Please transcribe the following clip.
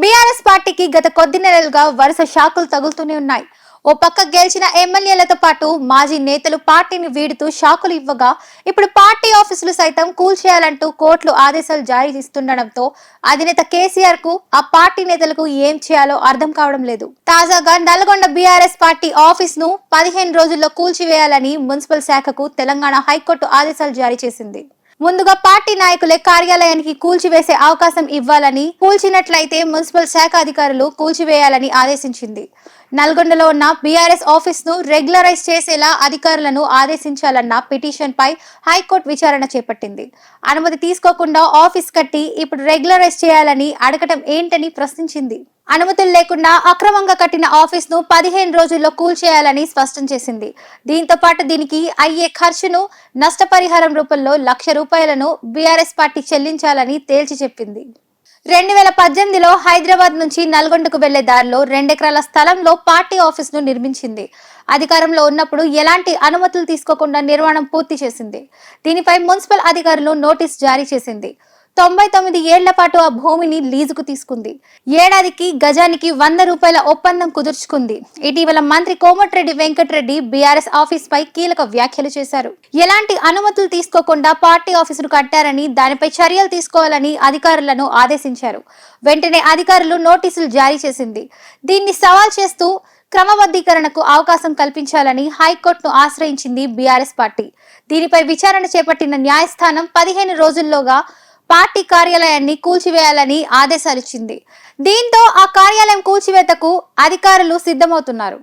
BRS పార్టీకి గత కొద్ది నెలలుగా వరుస షాకులు తగులుతూనే ఉన్నాయి. ఓ పక్క గెలిచిన ఎమ్మెల్యేలతో పాటు మాజీ నేతలు పార్టీని వీడుతూ షాకులు ఇవ్వగా ఇప్పుడు పార్టీ ఆఫీసులు సైతం కూల్చేయాలంటూ కోర్టులు ఆదేశాలు జారీ చేస్తుండటంతో అధినేత కేసీఆర్కు ఆ పార్టీ నేతలకు ఏం చేయాలో అర్థం కావడం లేదు. తాజాగా నల్గొండ బీఆర్ఎస్ పార్టీ ఆఫీస్ను పదిహేను రోజుల్లో కూల్చివేయాలని మున్సిపల్ శాఖకు తెలంగాణ హైకోర్టు ఆదేశాలు జారీ చేసింది. ముందుగా పార్టీ నాయకులే కార్యాలయానికి కూల్చివేసే అవకాశం ఇవ్వాలని కూల్చినట్లయితే మున్సిపల్ శాఖ అధికారులు కూల్చివేయాలని ఆదేశించింది. నల్గొండలో ఉన్న బీఆర్ఎస్ ఆఫీస్ను రెగ్యులరైజ్ చేసేలా అధికారులను ఆదేశించాలన్న పిటిషన్ పై హైకోర్టు విచారణ చేపట్టింది. అనుమతి తీసుకోకుండా ఆఫీస్ కట్టి ఇప్పుడు రెగ్యులరైజ్ చేయాలని అడగటం ఏంటని ప్రశ్నించింది. అనుమతులు లేకుండా అక్రమంగా కట్టిన ఆఫీస్ను పదిహేను రోజుల్లో కూల్చేయాలని స్పష్టం చేసింది. దీంతో పాటు దీనికి అయ్యే ఖర్చును నష్టపరిహారం రూపంలో లక్ష రూపాయలను బీఆర్ఎస్ పార్టీ చెల్లించాలని తేల్చి చెప్పింది. రెండు వేల పద్దెనిమిదిలో హైదరాబాద్ నుంచి నల్గొండకు వెళ్ళే దారిలో రెండెకరాల స్థలంలో పార్టీ ఆఫీసును నిర్మించింది. అధికారంలో ఉన్నప్పుడు ఎలాంటి అనుమతులు తీసుకోకుండా నిర్మాణం పూర్తి చేసింది. దీనిపై మున్సిపల్ అధికారులు నోటీస్ జారీ చేసింది. తొంభై తొమ్మిది ఏళ్ళ పాటు ఆ భూమిని లీజుకు తీసుకుంది. ఏడాదికి గజానికి వంద రూపాయల ఒప్పందం కుదుర్చుకుంది. ఇటీవల మంత్రి కోమటిరెడ్డి వెంకటరెడ్డి బీఆర్ఎస్ ఆఫీస్ పై కీలక వ్యాఖ్యలు చేశారు. ఎలాంటి అనుమతులు తీసుకోకుండా పార్టీ ఆఫీసును కట్టారని దానిపై చర్యలు తీసుకోవాలని అధికారులను ఆదేశించారు. వెంటనే అధికారులు నోటీసులు జారీ చేసింది. దీన్ని సవాల్ చేస్తూ క్రమబద్ధీకరణకు అవకాశం కల్పించాలని హైకోర్టును ఆశ్రయించింది బీఆర్ఎస్ పార్టీ. దీనిపై విచారణ చేపట్టిన న్యాయస్థానం పదిహేను రోజుల్లోగా పార్టీ కార్యాలయాన్ని కూల్చివేయాలని ఆదేశాలిచ్చింది. దీంతో ఆ కార్యాలయం కూల్చివేతకు అధికారులు సిద్ధమవుతున్నారు.